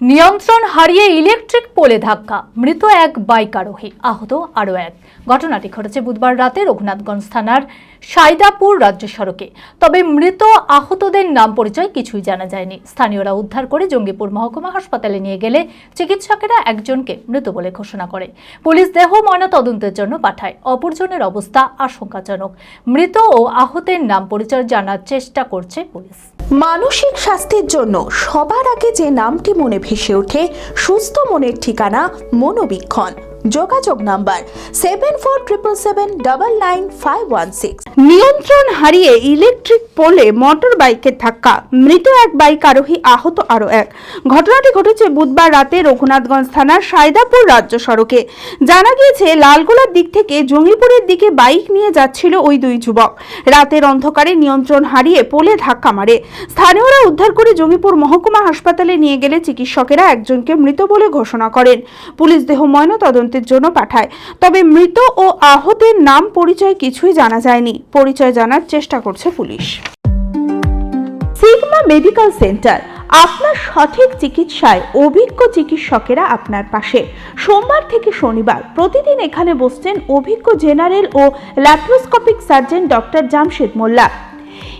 নিয়ন্ত্রণ হারিয়ে ইলেকট্রিক পোলে ধাক্কা, মৃত এক বাইক আরোহী আহত আরও এক। ঘটনাটি ঘটেছে বুধবার রাতে রঘুনাথগঞ্জ থানার সাইদাপুর রাজ্য সড়কে। তবে মৃত আহতদের নাম পরিচয় কিছুই জানা যায়নি। স্থানীয়রা উদ্ধার করে জঙ্গিপুর মহকুমা হাসপাতালে নিয়ে গেলে চিকিৎসকেরা একজনকে মৃত বলে ঘোষণা করে। পুলিশ দেহ ময়না তদন্তের জন্য পাঠায়। অপরজনের অবস্থা আশঙ্কাজনক। মৃত ও আহতের নাম পরিচয় জানার চেষ্টা করছে পুলিশ। মানসিক স্বাস্থ্যের জন্য সবার আগে যে নামটি মনে ভেসে ওঠে সুস্থ মনের ঠিকানা মনোবীক্ষণ। যোগাযোগ number seven four triple seven double nine five one six নিয়ন্ত্রণ হারিয়ে ইলেকট্রিক পোলে মোটর বাইকের ধাক্কা, মৃত এক বাইক আরোহী আহত আরও এক। ঘটনাটি ঘটেছে বুধবার রাতে রঘুনাথগঞ্জ থানার সায়দাপুর রাজ্য সড়কে। জানা গিয়েছে, লালগোলার দিক থেকে জঙ্গিপুরের দিকে বাইক নিয়ে যাচ্ছিল ওই দুই যুবক। রাতের অন্ধকারে নিয়ন্ত্রণ হারিয়ে পোলে ধাক্কা মারে। স্থানীয়রা উদ্ধার করে জঙ্গিপুর মহকুমা হাসপাতালে নিয়ে গেলে চিকিৎসকেরা একজনকে মৃত বলে ঘোষণা করেন। পুলিশ দেহ ময়ন ময়না তদন্তের জন্য পাঠায়। তবে মৃত ও আহতের নাম পরিচয় কিছুই জানা যায়নি। পরিচয় জানার চেষ্টা করছে পুলিশ। সিগমা মেডিকেল সেন্টার, আপনার সঠিক চিকিৎসায় অভিজ্ঞ চিকিৎসকেরা আপনার পাশে। সোমবার থেকে শনিবার প্রতিদিন এখানে বসছেন অভিজ্ঞ জেনারেল ও laparoscopic surgeon doctor Jamshed Molla.